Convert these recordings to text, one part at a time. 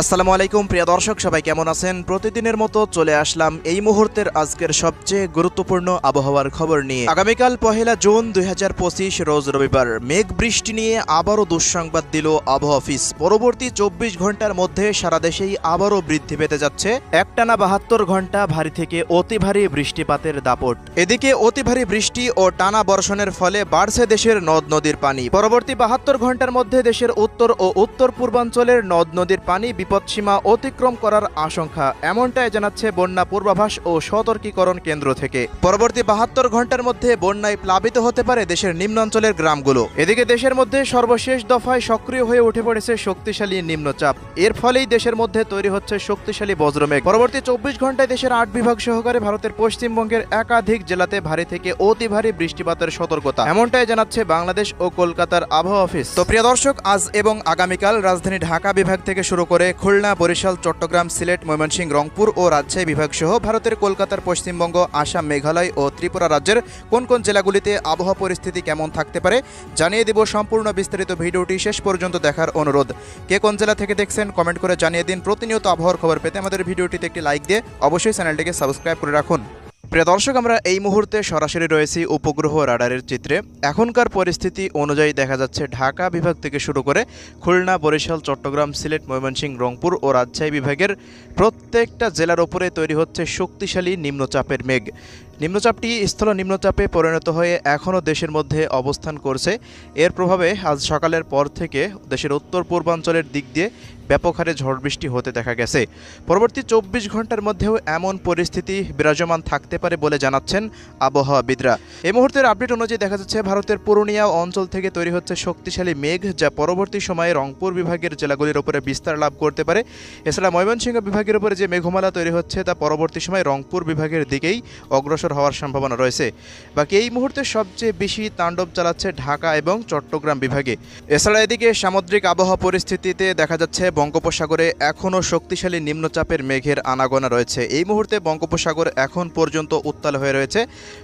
আসসালামু আলাইকুম, প্রিয় দর্শক, সবাই কেমন আছেন? প্রতিদিনের মতো চলে আসলাম এই মুহূর্তের আজকের সবচেয়ে গুরুত্বপূর্ণ আবহাওয়ার খবর নিয়ে। আগামীকাল পহেলা জুন দুই রোজ রবিবার। মেঘ বৃষ্টি নিয়ে আবারও দুঃসংবাদ দিল আবহাওয়া অফিস। পরবর্তী চব্বিশ ঘণ্টার মধ্যে সারা দেশেই আবারও বৃদ্ধি পেতে যাচ্ছে। একটানা বাহাত্তর ঘণ্টা ভারী থেকে অতি ভারী বৃষ্টিপাতের দাপট। এদিকে অতি ভারী বৃষ্টি ও টানা বর্ষণের ফলে বাড়ছে দেশের নদ নদীর পানি। পরবর্তী বাহাত্তর ঘণ্টার মধ্যে দেশের উত্তর ও উত্তর পূর্বাঞ্চলের নদ নদীর পানি বিপদসীমা অতিক্রম করার আশঙ্কা, এমনটাই জানাচ্ছে বন্যা পূর্বাভাস ও সতর্কীকরণ কেন্দ্র থেকে। পরবর্তী বাহাত্তর ঘণ্টার মধ্যে বন্যায় প্লাবিত হতে পারে দেশের নিম্নাঞ্চলের গ্রামগুলো। এদিকে দেশের মধ্যে সর্বশেষ দফায় সক্রিয় হয়ে উঠে পড়েছে শক্তিশালী নিম্নচাপ। এর ফলেই দেশের মধ্যে তৈরি হচ্ছে শক্তিশালী বজ্রমেঘ। পরবর্তী চব্বিশ ঘন্টায় দেশের আট বিভাগ সহকারে ভারতের পশ্চিমবঙ্গের একাধিক জেলাতে ভারী থেকে অতি ভারী বৃষ্টিপাতের সতর্কতা। এমনটাই জানাচ্ছে বাংলাদেশ ও কলকাতার আবহাওয়া অফিস। তো প্রিয় দর্শক, আজ এবং আগামীকাল রাজধানী ঢাকা বিভাগ থেকে শুরু করে খুলনা, বরিশাল, চট্টগ্রাম, সিলেট, ময়মনসিংহ, রংপুর ও রাজশাহী বিভাগ সহ ভারতের কলকাতার পশ্চিমবঙ্গ, আসাম, মেঘালয় ও ত্রিপুরা রাজ্যের কোন কোন জেলাগুলিতে আবহাওয়া পরিস্থিতি কেমন থাকতে পারে জানিয়ে দেব সম্পূর্ণ বিস্তারিত ভিডিওটি শেষ পর্যন্ত দেখার অনুরোধ। কে কোন জেলা থেকে দেখছেন কমেন্ট করে জানিয়ে দিন। প্রতিনিয়ত আবহাওয়ার খবর পেতে আমাদের ভিডিওটিতে একটি লাইক দিয়ে অবশ্যই চ্যানেলটিকে সাবস্ক্রাইব করে রাখুন। প্রিয় দর্শক, আমরা এই মুহূর্তে সরাসরি রয়েছি উপগ্রহ রাডারের চিত্রে। এখনকার পরিস্থিতি অনুযায়ী দেখা যাচ্ছে ঢাকা বিভাগ থেকে শুরু করে খুলনা, বরিশাল, চট্টগ্রাম, সিলেট, ময়মনসিংহ, রংপুর ও রাজশাহী বিভাগের প্রত্যেকটা জেলার ওপরে তৈরি হচ্ছে শক্তিশালী নিম্নচাপের মেঘ। নিম্নচাপটি স্থল নিম্নচাপে পরিণত হয়ে এখনও দেশের মধ্যে অবস্থান করছে। এর প্রভাবে আজ সকালের পর থেকে দেশের উত্তর পূর্বাঞ্চলের দিক দিয়ে ব্যাপক হারে ঝড় বৃষ্টি হতে দেখা গেছে। পরবর্তী চব্বিশ ঘণ্টার মধ্যেও এমন পরিস্থিতি বিরাজমান থাকতে পারে বলে জানাচ্ছেন আবহাওয়াবিদরা এই মুহূর্তের আপডেট অনুযায়ী দেখা যাচ্ছে, ভারতের পুরুলিয়া অঞ্চল থেকে তৈরি হচ্ছে শক্তিশালী মেঘ, যা পরবর্তী সময়ে রংপুর বিভাগের জেলাগুলির উপরে বিস্তার লাভ করতে পারে। এছাড়া ময়মনসিংহ বিভাগের উপরে যে মেঘমালা তৈরি হচ্ছে, তা পরবর্তী সময় রংপুর বিভাগের দিকেই অগ্রসর হওয়ার সম্ভাবনা রয়েছে। বাকি এই মুহূর্তে সবচেয়ে বেশি তাণ্ডব চালাচ্ছে ঢাকা এবং চট্টগ্রাম বিভাগে। এছাড়া এদিকে সামুদ্রিক আবহাওয়া পরিস্থিতিতে দেখা যাচ্ছে বঙ্গোপসাগরে এখনও শক্তিশালী নিম্নচাপের মেঘের আনাগোনা রয়েছে। এই মুহূর্তে বঙ্গোপসাগর এখন পর্যন্ত উত্তাল হয়ে রয়েছে।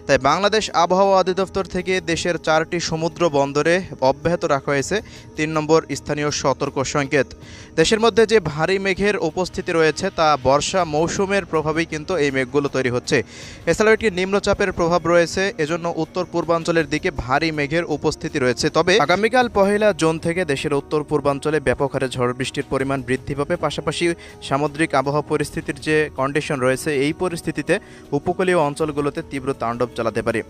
তাই বাংলাদেশ আবহাওয়া অধিদপ্তর থেকে দেশের চারটি সমুদ্র বন্দরে অব্যাহত রাখা হয়েছে। তিন নম্বর স্থানীয় সতর্ক সংকেত। দেশের মধ্যে যে ভারী মেঘের উপস্থিতি রয়েছে তা বর্ষা মৌসুমের প্রভাবেই কিন্তু এই মেঘগুলো তৈরি হচ্ছে। এছাড়াও একটি নিম্নচাপের প্রভাব রয়েছে। এজন্য উত্তর পূর্বাঞ্চলের দিকে ভারী মেঘের উপস্থিতি রয়েছে। তবে আগামীকাল পহেলা জুন থেকে দেশের উত্তর পূর্বাঞ্চলে ব্যাপক হারে ঝড় বৃষ্টির পরিমাণ বৃদ্ধি পাবে। পাশাপাশি সামুদ্রিক আবহাওয়া পরিস্থিতির যে কন্ডিশন রয়েছে, এই পরিস্থিতিতে উপকূলীয় অঞ্চলগুলোতে তীব্র তাণ্ডব চালাতে পারে।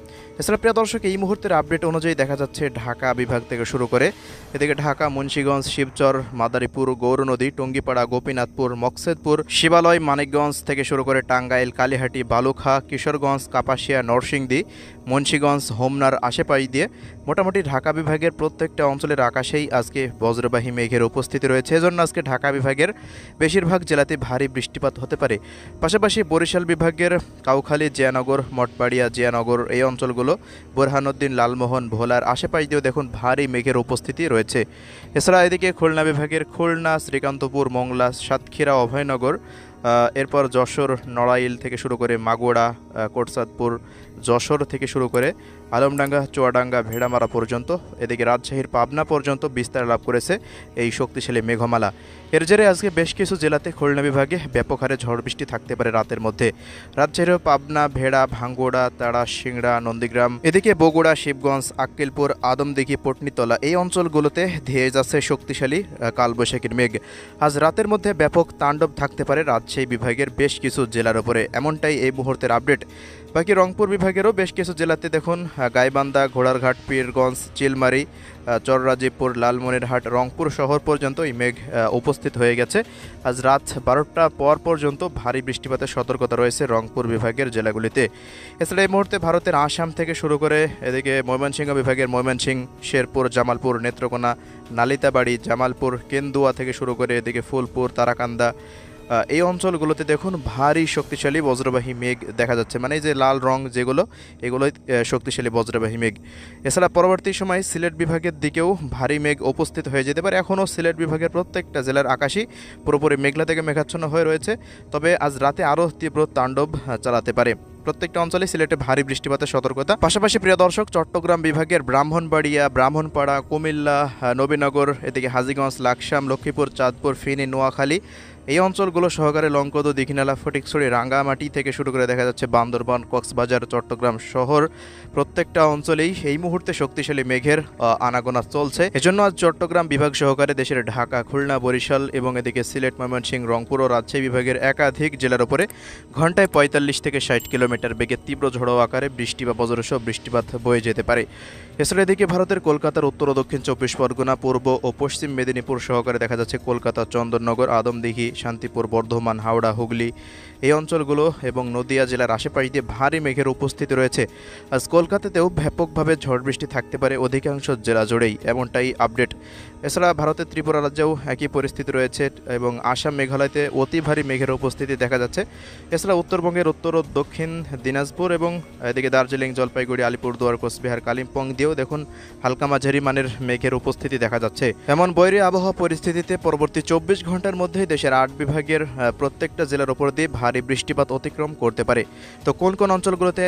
এছাড়া প্রিয় দর্শক, এই মুহূর্তের আপডেট অনুযায়ী দেখা যাচ্ছে ঢাকা বিভাগ থেকে শুরু করে, এদিকে ঢাকা, মুন্সীগঞ্জ, শিবচর, মাদারীপুর গৌরনদী টঙ্গিপাড়া, গোপীনাথপুর, মকসেদপুর, শিবালয়, মানিকগঞ্জ থেকে শুরু করে টাঙ্গাইল, কালীহাটি বালুখা কিশোরগঞ্জ, কাপাসিয়া, নরসিংদী, মুন্সীগঞ্জ, হোমনার আশেপাশ দিয়ে মোটামুটি ঢাকা বিভাগের প্রত্যেকটা অঞ্চলের আকাশেই আজকে বজ্রবাহী মেঘের উপস্থিতি রয়েছে। এজন্য আজকে ঢাকা বিভাগের বেশিরভাগ জেলাতে ভারী বৃষ্টিপাত হতে পারে। পাশাপাশি বরিশাল বিভাগের কাউখালী, জিয়ানগর, মঠবাড়িয়া, জিয়ানগর এই অঞ্চলগুলো, বোরহানুদ্দিন, লালমোহন, ভোলার আশেপাশ দিয়েও দেখুন ভারী মেঘের উপস্থিতি রয়েছে। এছাড়া এদিকে খুলনা বিভাগের খুলনা, শ্রীকান্তপুর, মংলা, সাতক্ষীরা, অভয়নগর এরপর যশোর, নড়াইল থেকে শুরু করে মাগুড়া কোটসাদপুর যশোর থেকে শুরু করে আলমডাঙ্গা, চুয়াডাঙ্গা, ভেড়ামারা পর্যন্ত, এদিকে রাজশাহীর পাবনা পর্যন্ত বিস্তার লাভ করেছে এই শক্তিশালী মেঘমালা। এর জেরে আজকে বেশ কিছু জেলাতে খুলনা বিভাগে ব্যাপক হারে ঝড় বৃষ্টি থাকতে পারে রাতের মধ্যে। রাজশাহীর পাবনা, ভেড়া, ভাঙ্গুড়া, তাড়া, সিংড়া, নন্দীগ্রাম, এদিকে বগুড়া, শিবগঞ্জ, আক্কেলপুর, আদমদিঘি, পটনিতলা এই অঞ্চলগুলোতে ধেয়ে যাচ্ছে শক্তিশালী কালবৈশাখীর মেঘ। আজ রাতের মধ্যে ব্যাপক তাণ্ডব থাকতে পারে রাজশাহী বিভাগের বেশ কিছু জেলার উপরে। এমনটাই এই মুহূর্তের আপডেট। বাকি রংপুর বিভাগেরও বেশ কিছু জেলাতে দেখুন গাইবান্ধা, ঘোড়ারঘাট, পীরগঞ্জ, চিলমারি চররাজীবপুর, লালমনিরহাট, রংপুর শহর পর্যন্ত এই মেঘ উপস্থিত হয়ে গেছে। আজ রাত বারোটা পর পর্যন্ত ভারী বৃষ্টিপাতের সতর্কতা রয়েছে রংপুর বিভাগের জেলাগুলিতে। এছাড়া এই মুহূর্তে ভারতের আসাম থেকে শুরু করে এদিকে ময়মনসিংহ বিভাগের ময়মনসিংহ, শেরপুর, জামালপুর, নেত্রকোনা, নালিতাবাড়ি, জামালপুর, কেন্দুয়া থেকে শুরু করে এদিকে ফুলপুর, তারাকান্দা এই অঞ্চলগুলোতে দেখুন ভারী শক্তিশালী বজ্রবাহী মেঘ দেখা যাচ্ছে। মানে যে লাল রং যেগুলো, এগুলোই শক্তিশালী বজ্রবাহী মেঘ। এছাড়া পরবর্তী সময় সিলেট বিভাগের দিকেও ভারী মেঘ উপস্থিত হয়ে যেতে পারে। এখনও সিলেট বিভাগের প্রত্যেকটা জেলার আকাশই পুরোপুরি মেঘলা থেকে মেঘাচ্ছন্ন হয়ে রয়েছে। তবে আজ রাতে আরও তীব্র তাণ্ডব চালাতে পারে। প্রত্যেকটা অঞ্চলে সিলেটে ভারী বৃষ্টিপাতের সতর্কতা। পাশাপাশি প্রিয় দর্শক, চট্টগ্রাম বিভাগের ব্রাহ্মণবাড়িয়া, ব্রাহ্মণপাড়া, কুমিল্লা নবীনগর, এদিকে হাজিগঞ্জ, লাকসাম, লক্ষ্মীপুর, চাঁদপুর, ফেনী, নোয়াখালী এই অঞ্চলগুলো সহকারে লঙ্কদ দীঘিনালা, ফটিকছড়ি, রাঙ্গামাটি থেকে শুরু করে দেখা যাচ্ছে বান্দরবান, কক্সবাজার, চট্টগ্রাম শহর। প্রত্যেকটা অঞ্চলেই এই মুহূর্তে শক্তিশালী মেঘের আনাগোনা চলছে। এজন্য আজ চট্টগ্রাম বিভাগ সহকারে দেশের ঢাকা, খুলনা, বরিশাল এবং এদিকে সিলেট, ময়মনসিংহ, রংপুর ও রাজশাহী বিভাগের একাধিক জেলার উপরে ঘন্টায় পঁয়তাল্লিশ থেকে ষাট কিলোমিটার বেগে তীব্র ঝোড়ো আকারে বৃষ্টি বা বজ্রসহ বৃষ্টিপাত বয়ে যেতে পারে। এছাড়া এদিকে ভারতের কলকাতার উত্তর ও দক্ষিণ চব্বিশ পরগনা, পূর্ব ও পশ্চিম মেদিনীপুর সহকারে দেখা যাচ্ছে কলকাতা, চন্দননগর, আদমদিঘি শান্তিপুর বর্ধমান হাওড়া হুগলি এই অঞ্চলগুলো এবং নদিয়া জেলার আশেপাশ দিয়ে ভারী মেঘের উপস্থিতি রয়েছে, আজ কলকাতাতেও ব্যাপকভাবে ঝড় বৃষ্টি থাকতে পারে অধিকাংশ জেলা জুড়েই, এমনটাই আপডেট। এছাড়া ভারতের ত্রিপুরা রাজ্যেও একই পরিস্থিতি রয়েছে এবং আসাম মেঘালয়তে অতি ভারী মেঘের উপস্থিতি দেখা যাচ্ছে। এছাড়া উত্তরবঙ্গের উত্তর ও দক্ষিণ দিনাজপুর এবং এদিকে দার্জিলিং, জলপাইগুড়ি, আলিপুরদুয়ার, কোচবিহার, কালিম্পং দিয়েও দেখুন হালকা মাঝারি মানের মেঘের উপস্থিতি দেখা যাচ্ছে। এমন বৈরী আবহাওয়া পরিস্থিতিতে পরবর্তী চব্বিশ ঘণ্টার মধ্যেই দেশের আট বিভাগের প্রত্যেকটা জেলার উপর দিয়ে ভারী বৃষ্টিপাত অতিক্রম করতে পারে। তো কোন কোন অঞ্চলগুলোতে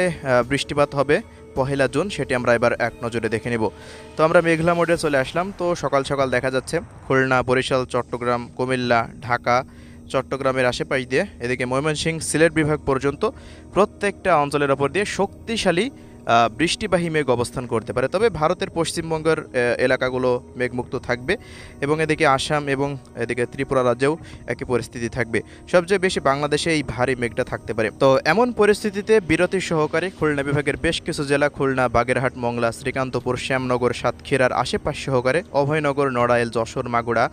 বৃষ্টিপাত হবে? পহেলা জুন, সেটি আমরা এবার এক নজরে দেখে নেব। তো আমরা মেঘলা মোডে চলে আসলাম। তো সকাল সকাল দেখা যাচ্ছে, খুলনা, বরিশাল, চট্টগ্রাম, কুমিল্লা, ঢাকা, চট্টগ্রামের আশেপাশ দিয়ে এদিকে ময়মনসিংহ সিলেট বিভাগ পর্যন্ত প্রত্যেকটা অঞ্চলের ওপর দিয়ে শক্তিশালী বৃষ্টিবাহী মেঘ অবস্থান করতে পারে। তবে ভারতের পশ্চিমবঙ্গের এলাকাগুলো মেঘমুক্ত থাকবে এবং এদিকে আসাম এবং এদিকে ত্রিপুরা রাজ্যেও একই পরিস্থিতি থাকবে। সবচেয়ে বেশি বাংলাদেশে এই ভারী মেঘটা থাকতে পারে। তো এমন পরিস্থিতিতে বিরতি সহকারে খুলনা বিভাগের বেশ কিছু জেলা, খুলনা, বাগেরহাট, মংলা, শ্রীকান্তপুর, শ্যামনগর, সাতক্ষীরার আশেপাশ সহকারে অভয়নগর, নড়াইল, যশোর মাগুড়া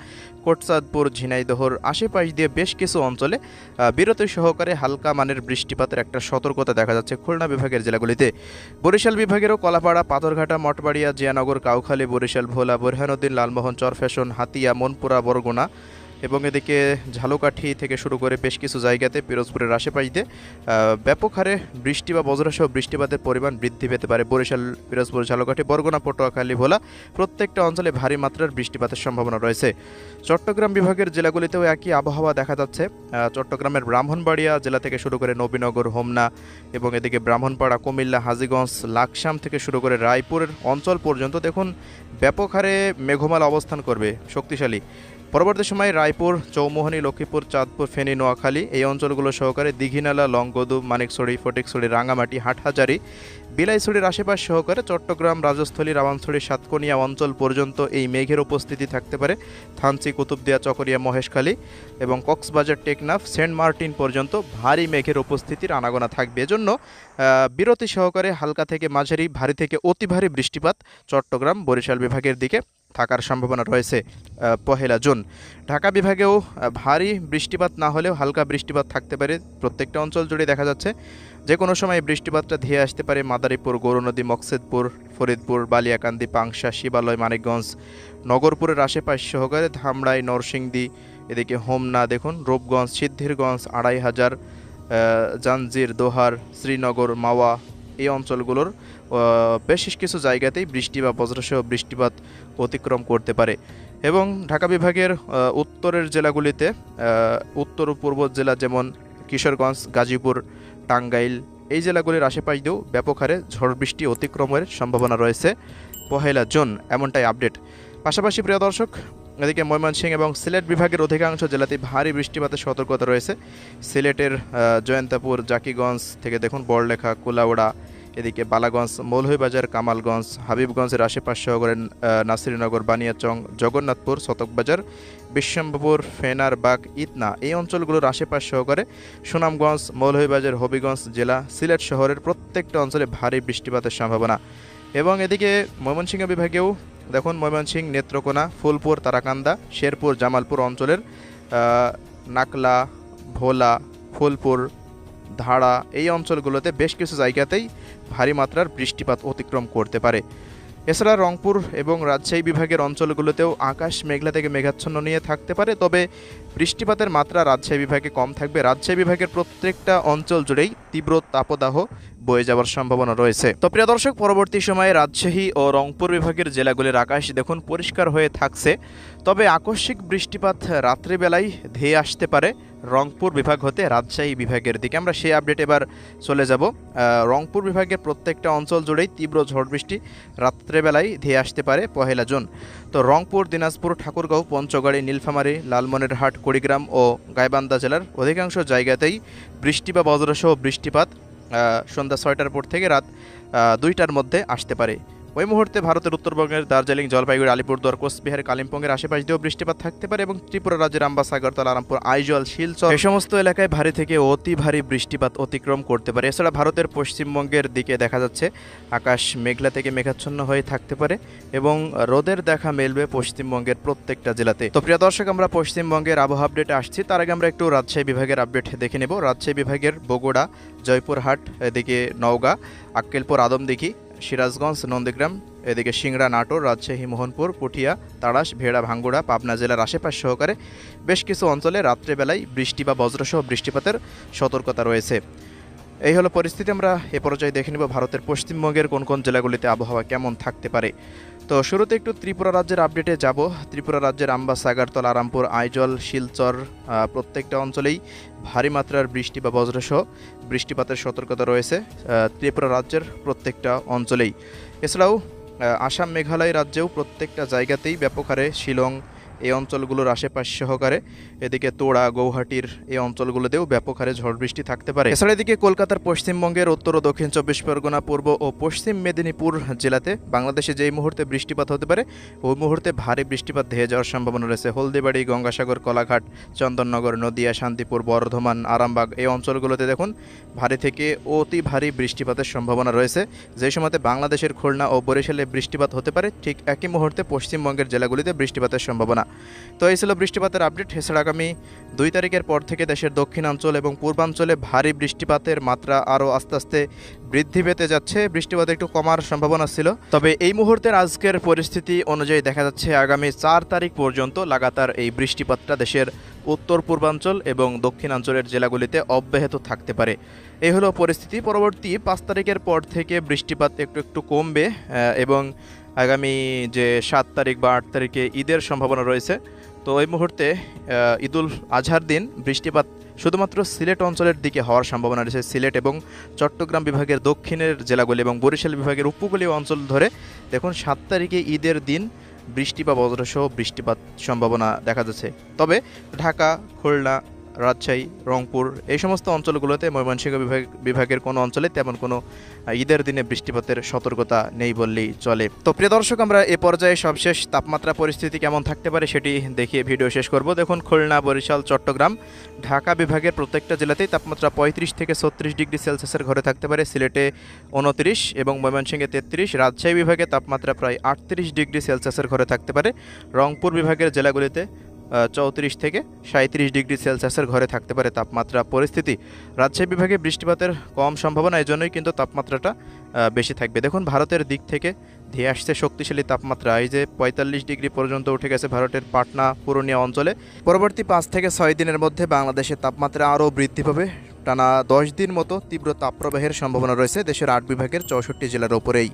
কোটচাঁদপুর ঝিনাইদহর আশেপাশ দিয়ে বেশ কিছু অঞ্চলে বিরতি সহকারে হালকা মানের বৃষ্টিপাতের একটা সতর্কতা দেখা যাচ্ছে খুলনা বিভাগের জেলাগুলিতে। বরিশাল বিভাগেরও কলাপাড়া, পাথরঘাটা, মঠবাড়িয়া, জিয়ানগর, কাউখালী, বরিশাল, ভোলা, বোরহানুদ্দিন, লালমোহন চরফ্যাশন হাতিয়া, মনপুরা, বরগুনা এবং এদিকে ঝালকাঠি থেকে শুরু করে বেশ কিছু জায়গাতে পিরোজপুরের আশেপাশ ব্যাপক হারে বৃষ্টি বা বজ্রসহ বৃষ্টিপাতের পরিমাণ বৃদ্ধি পেতে পারে বরিশাল, পিরোজপুর, ঝালকাঠি, বরগুনা পটুয়াখালী ভোলা প্রত্যেকটা অঞ্চলে ভারী মাত্রার বৃষ্টিপাতের সম্ভাবনা রয়েছে। চট্টগ্রাম বিভাগের জেলাগুলিতেও একই আবহাওয়া দেখা যাচ্ছে। চট্টগ্রামের ব্রাহ্মণবাড়িয়া জেলা থেকে শুরু করে নবীনগর, হোমনা এবং এদিকে ব্রাহ্মণপাড়া, কুমিল্লা, হাজীগঞ্জ, লাকসাম থেকে শুরু করে রায়পুরের অঞ্চল পর্যন্ত দেখুন ব্যাপক হারে মেঘমাল অবস্থান করবে, শক্তিশালী। পরবর্তী সময়ে রায়পুর, চৌমোহনী, লক্ষ্মীপুর, চাঁদপুর, ফেনী, নোয়াখালী এই অঞ্চলগুলো সহকারে দীঘিনালা, লংগদু, মানিকছড়ি, ফটিকছড়ি, রাঙামাটি, হাটহাজারি, বিলাইছড়ির আশেপাশ সহকারে চট্টগ্রাম, রাজস্থলী রাওয়ানছড়ি সাতকনিয়া অঞ্চল পর্যন্ত এই মেঘের উপস্থিতি থাকতে পারে। থানচি, কুতুবদিয়া, চকরিয়া, মহেশখালী এবং কক্সবাজার, টেকনাফ, সেন্ট মার্টিন পর্যন্ত ভারী মেঘের উপস্থিতির আনাগোনা থাকবে। এজন্য বিরতি সহকারে হালকা থেকে মাঝারি, ভারী থেকে অতি ভারী বৃষ্টিপাত চট্টগ্রাম, বরিশাল বিভাগের দিকে থাকার সম্ভাবনা রয়েছে পহেলা জুন। ঢাকা বিভাগেও ভারী বৃষ্টিপাত না হলেও হালকা বৃষ্টিপাত থাকতে পারে প্রত্যেকটা অঞ্চল জুড়ে দেখা যাচ্ছে। যে কোনো সময় বৃষ্টিপাতটা ধেয়ে আসতে পারে মাদারীপুর গৌরনদী মকসেদপুর, ফরিদপুর, বালিয়াকান্দি, পাংশা, শিবালয়, মানিকগঞ্জ, নগরপুরের আশেপাশ সহকারে ধামরাই, নরসিংদী, এদিকে হোমনা দেখুন, রূপগঞ্জ, সিদ্ধিরগঞ্জ, আড়াই হাজার জাঞ্জির, দোহার, শ্রীনগর, মাওয়া এই অঞ্চলগুলোর বেশ কিছু জায়গাতেই বৃষ্টি বা বজ্রসহ বৃষ্টিপাত অতিক্রম করতে পারে এবং ঢাকা বিভাগের উত্তরের জেলাগুলিতে উত্তর পূর্ব জেলা যেমন কিশোরগঞ্জ, গাজীপুর, টাঙ্গাইল, এই জেলাগুলির আশেপাশ দিয়েও ব্যাপক হারে ঝড় বৃষ্টি অতিক্রমের সম্ভাবনা রয়েছে। পহেলা জুন এমনটাই আপডেট। পাশাপাশি প্রিয় দর্শক এদিকে ময়মনসিংহ এবং সিলেট বিভাগের অধিকাংশ জেলাতেই ভারী বৃষ্টিপাতের সতর্কতা রয়েছে। সিলেটের জয়ন্তাপুর জাকিগঞ্জ থেকে দেখুন বড়লেখা কুলাউড়া এদিকে বালাগঞ্জ মৌলভীবাজার কামালগঞ্জ হাবিবগঞ্জের আশেপাশ আহ, নাসিরনগর বানিয়াচং জগন্নাথপুর শতকবাজার বিশ্বম্ভপুর ফেনারবাগ ইতনা এই অঞ্চলগুলোর আশেপাশ সহকারে সুনামগঞ্জ মৌলভীবাজার হবিগঞ্জ জেলা সিলেট শহরের প্রত্যেকটা অঞ্চলে ভারী বৃষ্টিপাতের সম্ভাবনা। এবং এদিকে ময়মনসিংহ বিভাগেও দেখুন, ময়মনসিংহ নেত্রকোনা, ফুলপুর, তারাকান্দা, শেরপুর, জামালপুর অঞ্চলের নাকলা, ভোলা, ফুলপুর, ধাড়া এই অঞ্চলগুলোতে বেশ কিছু জায়গাতেই ভারী মাত্রার বৃষ্টিপাত অতিক্রম করতে পারে। এছাড়া রংপুর এবং রাজশাহী বিভাগের অঞ্চলগুলোতেও আকাশ মেঘলা থেকে মেঘাচ্ছন্ন নিয়ে থাকতে পারে, তবে বৃষ্টিপাতের মাত্রা রাজশাহী বিভাগে কম থাকবে। রাজশাহী বিভাগের প্রত্যেকটা অঞ্চল জুড়েই তীব্র তাপদাহ বয়ে যাওয়ার সম্ভাবনা রয়েছে। তো প্রিয় দর্শক, পরবর্তী সময়ে রাজশাহী ও রংপুর বিভাগের জেলাগুলির আকাশ দেখুন পরিষ্কার হয়ে থাকছে। তবে আকস্মিক বৃষ্টিপাত রাত্রিবেলায় ধেয়ে আসতে পারে রংপুর বিভাগ হতে রাজশাহী বিভাগের দিকে। আমরা সেই আপডেট এবার চলে যাব। রংপুর বিভাগের প্রত্যেকটা অঞ্চল জুড়েই তীব্র ঝড় বৃষ্টি রাত্রেবেলায় ধেয়ে আসতে পারে পহেলা জুন। তো রংপুর, দিনাজপুর, ঠাকুরগাঁও, পঞ্চগড়ে, নীলফামারী, লালমনিরহাট কুড়িগ্রাম ও গাইবান্ধা জেলার অধিকাংশ জায়গাতেই বৃষ্টি বা বজ্রসহ বৃষ্টিপাত সন্ধ্যা ছয়টার পর থেকে রাত দুইটার মধ্যে আসতে পারে। ওই মুহূর্তে ভারতের উত্তরবঙ্গের দার্জিলিং, জলপাইগুড়ি, আলিপুরদুয়ার, কোচবিহার, কালিম্পংয়ের আশেপাশ দিয়েও বৃষ্টিপাত থাকতে পারে এবং ত্রিপুরা রাজ্যের আম্বাস আগরতলা রামপুর, আইজল, শিলচর এই সমস্ত এলাকায় ভারী থেকে অতি ভারী বৃষ্টিপাত অতিক্রম করতে পারে। এছাড়া ভারতের পশ্চিমবঙ্গের দিকে দেখা যাচ্ছে আকাশ মেঘলা থেকে মেঘাচ্ছন্ন হয়ে থাকতে পারে এবং রোদের দেখা মেলবে পশ্চিমবঙ্গের প্রত্যেকটা জেলাতে। তো প্রিয় দর্শক, আমরা পশ্চিমবঙ্গের আবহাওয়া আপডেটে আসছি। তার আগে আমরা একটু রাজশাহী বিভাগের আপডেট দেখে নেব। রাজশাহী বিভাগের বগুড়া, জয়পুরহাট, এদিকে নওগাঁ, আক্কেলপুর, আদমদিঘি সিরাজগঞ্জ, নন্দীগ্রাম, এদিকে সিংড়া, নাটোর, রাজশাহী, মোহনপুর, পুঠিয়া, তাড়াশ, ভেড়া, ভাঙ্গুড়া, পাবনা জেলার আশেপাশ সহকারে বেশ কিছু অঞ্চলে রাত্রেবেলায় বৃষ্টি বা বজ্রসহ বৃষ্টিপাতের সতর্কতা রয়েছে। এই হলো পরিস্থিতি। আমরা এ পর্যায়ে দেখে নেব ভারতের পশ্চিমবঙ্গের কোন কোন জেলাগুলিতে আবহাওয়া কেমন থাকতে পারে। তো শুরুতে একটু ত্রিপুরা রাজ্যের আপডেটে যাব। ত্রিপুরা রাজ্যের আম্বা সাগারতলা আরামপুর আইজল, শিলচর প্রত্যেকটা অঞ্চলেই ভারী মাত্রার বৃষ্টি বা বজ্রসহ বৃষ্টিপাতের সতর্কতা রয়েছে ত্রিপুরা রাজ্যের প্রত্যেকটা অঞ্চলেই। এছাড়াও আসাম মেঘালয় রাজ্যেও প্রত্যেকটা জায়গাতেই ব্যাপক হারে শিলং এই অঞ্চলগুলোর আশেপাশ সহকারে এদিকে তোড়া, গৌহাটির এই অঞ্চলগুলোতেও ব্যাপক হারে ঝড় বৃষ্টি থাকতে পারে। এছাড়া এদিকে কলকাতার পশ্চিমবঙ্গের উত্তর ও দক্ষিণ চব্বিশ পরগনা, পূর্ব ও পশ্চিম মেদিনীপুর জেলাতে বাংলাদেশে যেই মুহূর্তে বৃষ্টিপাত হতে পারে, ওই মুহূর্তে ভারী বৃষ্টিপাত ধেয়ে যাওয়ার সম্ভাবনা রয়েছে। হলদিবাড়ি, গঙ্গাসাগর, কলাঘাট, চন্দননগর, নদিয়া, শান্তিপুর, বর্ধমান, আরামবাগ এই অঞ্চলগুলোতে দেখুন ভারী থেকে অতি ভারী বৃষ্টিপাতের সম্ভাবনা রয়েছে। যে সময়তে বাংলাদেশের খুলনা ও বরিশালে বৃষ্টিপাত হতে পারে, ঠিক একই মুহূর্তে পশ্চিমবঙ্গের জেলাগুলিতে বৃষ্টিপাতের সম্ভাবনা। তো এই ছিল বৃষ্টিপাতের আপডেট। এছাড়া আগামী দুই তারিখের পর থেকে দেশের দক্ষিণাঞ্চল এবং পূর্বাঞ্চলে ভারী বৃষ্টিপাতের মাত্রা আরও আস্তে আস্তে বৃদ্ধি পেতে যাচ্ছে। বৃষ্টিপাত একটু কমার সম্ভাবনা ছিল। তবে এই মুহূর্তের আজকের পরিস্থিতি অনুযায়ী দেখা যাচ্ছে আগামী চার তারিখ পর্যন্ত লাগাতার এই বৃষ্টিপাতটা দেশের উত্তর, পূর্বাঞ্চল এবং দক্ষিণাঞ্চলের জেলাগুলিতে অব্যাহত থাকতে পারে। এই হলো পরিস্থিতি। পরবর্তী পাঁচ তারিখের পর থেকে বৃষ্টিপাত একটু একটু কমবে এবং আগামী যে সাত তারিখ বা আট তারিখে ঈদের সম্ভাবনা রয়েছে। তো এই মুহূর্তে ঈদুল আজহার দিন বৃষ্টিপাত শুধুমাত্র সিলেট অঞ্চলের দিকে হওয়ার সম্ভাবনা রয়েছে। সিলেট এবং চট্টগ্রাম বিভাগের দক্ষিণের জেলাগুলি এবং বরিশাল বিভাগের উপকূলীয় অঞ্চল ধরে দেখুন, সাত তারিখে ঈদের দিন বৃষ্টি বা বজ্রসহ বৃষ্টিপাত সম্ভাবনা দেখা যাচ্ছে। তবে ঢাকা, খুলনা রাজশাহী, রংপুর, এই সমস্ত অঞ্চলগুলোতে ময়মনসিংহ বিভাগ, বিভাগের কোনো অঞ্চলে তেমন কোনো ঈদের দিনে বৃষ্টিপাতের সতর্কতা নেই বললেই চলে। তো প্রিয় দর্শক, আমরা এ পর্যায়ে সবশেষ তাপমাত্রা পরিস্থিতি কেমন থাকতে পারে সেটি দেখিয়ে ভিডিও শেষ করব। দেখুন, খুলনা, বরিশাল, চট্টগ্রাম, ঢাকা বিভাগের প্রত্যেকটা জেলাতেই তাপমাত্রা পঁয়ত্রিশ থেকে ছত্রিশ ডিগ্রি সেলসিয়াসের ঘরে থাকতে পারে। সিলেটে উনত্রিশ এবং ময়মনসিংহে তেত্রিশ, রাজশাহী বিভাগে তাপমাত্রা প্রায় আটত্রিশ ডিগ্রি সেলসিয়াসের ঘরে থাকতে পারে। রংপুর বিভাগের জেলাগুলিতে চৌত্রিশ থেকে সাঁত্রিশ ডিগ্রি সেলসিয়াসের ঘরে থাকতে পারে তাপমাত্রা। পরিস্থিতি, রাজশাহী বিভাগে বৃষ্টিপাতের কম সম্ভাবনা এই জন্যই কিন্তু তাপমাত্রাটা বেশি থাকবে। দেখুন, ভারতের দিক থেকে ধেয়ে আসছে শক্তিশালী তাপমাত্রা। এই যে পঁয়তাল্লিশ ডিগ্রি পর্যন্ত উঠে গেছে ভারতের পাটনা, পুরুলিয়া অঞ্চলে। পরবর্তী পাঁচ থেকে ছয় দিনের মধ্যে বাংলাদেশের তাপমাত্রা আরও বৃদ্ধি পাবে। টানা দশ দিন মতো তীব্র তাপপ্রবাহের সম্ভাবনা রয়েছে দেশের আট বিভাগের চৌষট্টি জেলার ওপরেই।